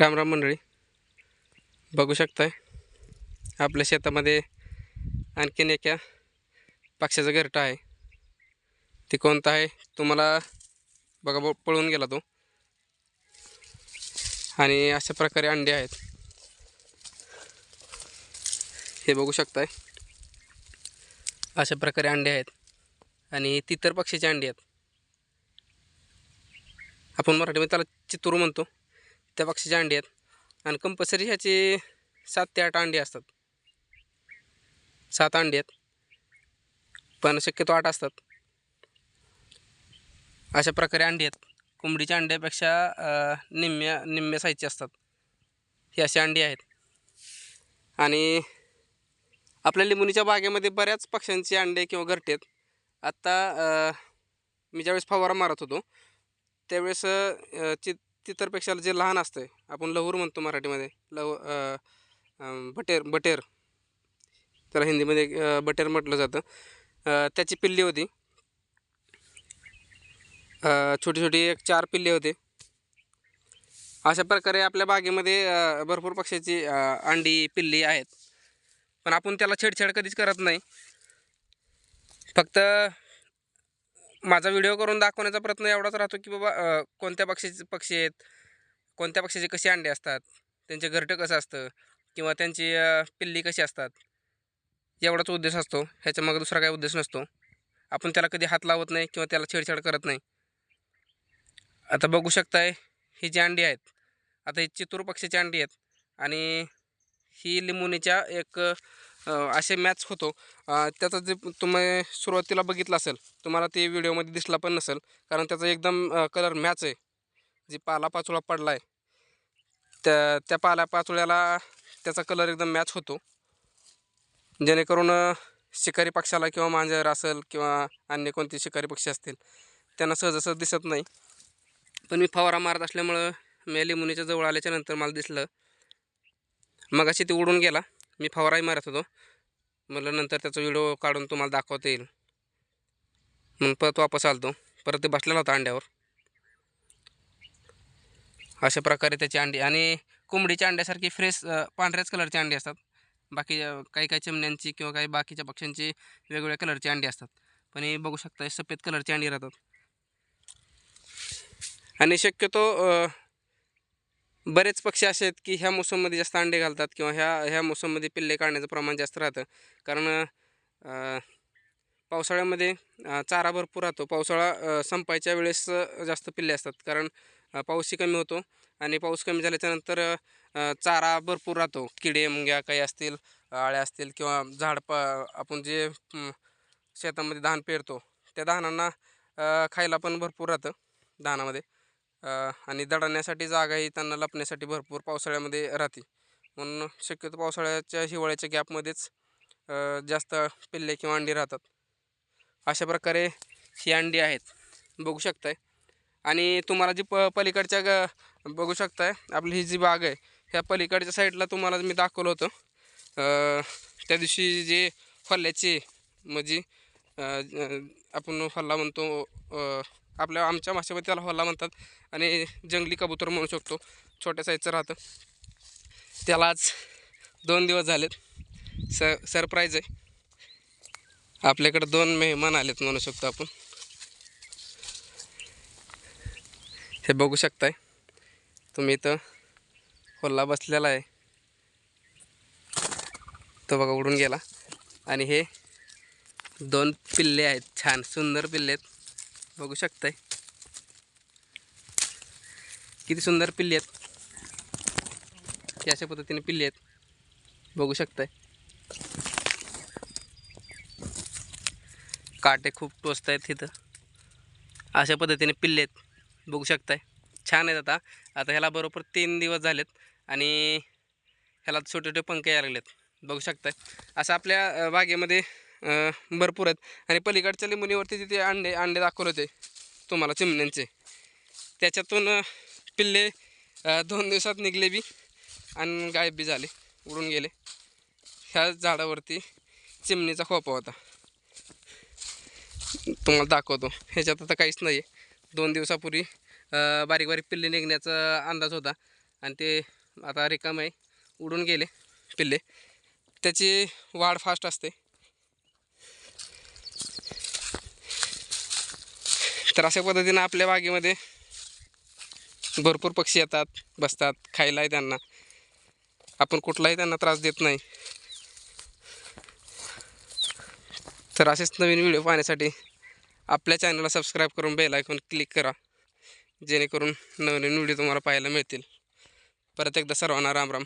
रामराम मंडळी बघू शकताय आपल्या शेतामध्ये आणखीन एका पक्षाचा घरटा आहे. ते कोणता आहे तुम्हाला बघा ब- पळून गेला तो. आणि अशा प्रकारे अंडे आहेत. हे बघू शकताय. अशा प्रकारे अंडे आहेत. आणि तितर पक्षीचे अंडे आहेत. आपण मराठीमध्ये त्याला चितूर म्हणतो. त्या पक्षीचे अंडे आहेत. आणि कंपल्सरी ह्याचे सात ते आठ अंडे असतात. सात अंडे आहेत. पण शक्यतो आठ असतात. अशा प्रकारे अंडी आहेत. कोंबडीच्या अंड्यापेक्षा निम्म्या निम्म्या साईजचे असतात. ही अशी अंडी आहेत. आणि आपल्या लिंबुनीच्या बागेमध्ये बऱ्याच पक्ष्यांचे अंडे किंवा घरटे आहेत. आत्ता मी ज्यावेळेस फवारा मारत होतो त्यावेळेस चित चि तितरपेक्षा जे लहान असतं आपण लहूर म्हणतो मराठीमध्ये लव बटेर बटेर. त्याला हिंदीमध्ये बटेर म्हटलं जातं. त्याची पिल्ली होती. छोटी छोटी एक चार पिल्ले होते. अशा प्रकारे आपल्या बागेमध्ये भरपूर पक्ष्याची अंडी पिल्ली आहेत. पण आपण त्याला छेडछाड कधीच करत नाही. फक्त माझा व्हिडिओ करून दाखवण्याचा प्रयत्न एवढाच राहतो की बाबा कोणत्या पक्षीचे पक्षी आहेत कोणत्या पक्षीचे कसे अंडे असतात त्यांचे घरटं कसं असतं किंवा त्यांची पिल्ली कशी असतात एवढाच उद्देश असतो. ह्याच्या मग दुसरा काही उद्देश नसतो. आपण त्याला कधी हात लावत नाही किंवा त्याला छेडछाड करत नाही. आता बघू शकताय ही जी अंडी आहेत आता ही चितूर पक्षीची अंडी आहेत आणि ही लिंबुनीच्या एक असे मॅच होतो. त्याचा जे तुम्ही सुरुवातीला बघितलं असेल तुम्हाला ते व्हिडिओमध्ये दिसला पण नसेल कारण त्याचा एकदम कलर मॅच आहे. जी पाला पाचोळा पडला आहे त्या त्या पाला पाचोळ्याला त्याचा कलर एकदम मॅच होतो. जेणेकरून शिकारी पक्षाला किंवा मांजर असेल किंवा अन्य कोणते शिकारी पक्षी असतील त्यांना सहजासहज दिसत नाही. पण मी फवारा मारत असल्यामुळं मी लिंबुनीच्या जवळ आल्याच्यानंतर मला दिसलं. मग अशी ते उडून गेला. मी फवाराही मारत होतो. म्हटलं नंतर त्याचा व्हिडिओ काढून तुम्हाला दाखवता येईल. मग परत वापस आलतो. परत ते बसलेला होता अंड्यावर. अशा प्रकारे त्याची अंडी आणि कोंबडीच्या अंड्यासारखी फ्रेश पांढऱ्याच कलरची अंडी असतात. बाकी काही काही चिमण्यांची किंवा काही बाकीच्या पक्ष्यांची वेगवेगळ्या कलरची अंडी असतात. पण हे बघू शकता सफेद कलरची अंडी राहतात. आणि शक्यतो बरेच पक्षी असे आहेत की ह्या मोसममध्ये जास्त अंडे घालतात किंवा ह्या ह्या मोसममध्ये पिल्ले काढण्याचं प्रमाण जास्त राहतं. कारण पावसाळ्यामध्ये चारा भरपूर राहतो. पावसाळा संपायच्या वेळेस जास्त पिल्ले असतात. कारण पाऊसही कमी होतो आणि पाऊस कमी झाल्याच्यानंतर चारा भरपूर राहतो. किडे मुंग्या काही असतील आळ्या असतील किंवा झाड प आपण जे शेतामध्ये धान पेरतो त्या धानांना खायला पण भरपूर राहतं धानामध्ये. आणि दडण्यासाठी जागाही त्यांना लपण्यासाठी भरपूर पावसाळ्यामध्ये राहते. म्हणून शक्यतो पावसाळ्याच्या हिवाळ्याच्या गॅपमध्येच जास्त पिल्ले किंवा अंडी राहतात. अशा प्रकारे ही अंडी आहेत. बघू शकताय. आणि तुम्हाला जी प पलीकडच्या ग बघू शकताय आपली ही जी बाग आहे ह्या पलीकडच्या साईडला तुम्हाला मी दाखवलं होतं. त्या दिवशी जे फल्ल्याची म्हणजे आपण फल्ला म्हणतो आपल्या आमच्या भाषेमध्ये त्याला हल्ला म्हणतात आणि जंगली कबूतर म्हणू शकतो. छोट्या साईजचं राहतं. त्याला आज दोन दिवस झालेत. स सरप्राईज आहे. आपल्याकडे दोन मेहमान आलेत म्हणू शकतो आपण. हे बघू शकताय. तुम्ही इथं होल्ला बसलेला आहे. तो बघा उडून गेला. आणि हे दोन पिल्ले आहेत. छान सुंदर पिल्ले आहेत. बघू शकताय. किती सुंदर पिल्ले आहेत. अशा पद्धतीने पिल्ले आहेत. बघू शकताय. काटे खूप टोचत आहेत तिथं अशा पद्धतीने पिल्ले आहेत. बघू शकताय. छान आहेत आता. आता ह्याला बरोबर तीन दिवस झालेत आणि ह्याला छोटे छोटे पंख यायला लागलेत. बघू शकताय. असं आपल्या बागेमध्ये भरपूर आहेत. आणि पलीकडच्या लिंबुनीवरती तिथे अंडे अंडे दाखवले होते तुम्हाला चिमण्यांचे. त्याच्यातून पिल्ले दोन दिवसात निघले बी आणि गायब बी झाले उडून गेले. ह्या झाडावरती चिमणीचा खोपा होता. तुम्हाला दाखवतो. ह्याच्यात आता काहीच नाही आहे दोन दिवसापूर्वी बारीक बारीक पिल्ले निघण्याचा अंदाज होता. आणि ते आता रिकाम आहे. उडून गेले पिल्ले. त्याची वाढ फास्ट असते. तर अशा पद्धतीनं आपल्या बागेमध्ये भरपूर पक्षी येतात बसतात खायलाही त्यांना. आपण कुठलाही त्यांना त्रास देत नाही. तर असेच नवीन व्हिडिओ पाहण्यासाठी आपल्या चॅनलला सबस्क्राईब करून बेल आयकॉन क्लिक करा जेणेकरून नवीन व्हिडिओ तुम्हाला पाहायला मिळतील. परत एकदा सर्वांना राम राम.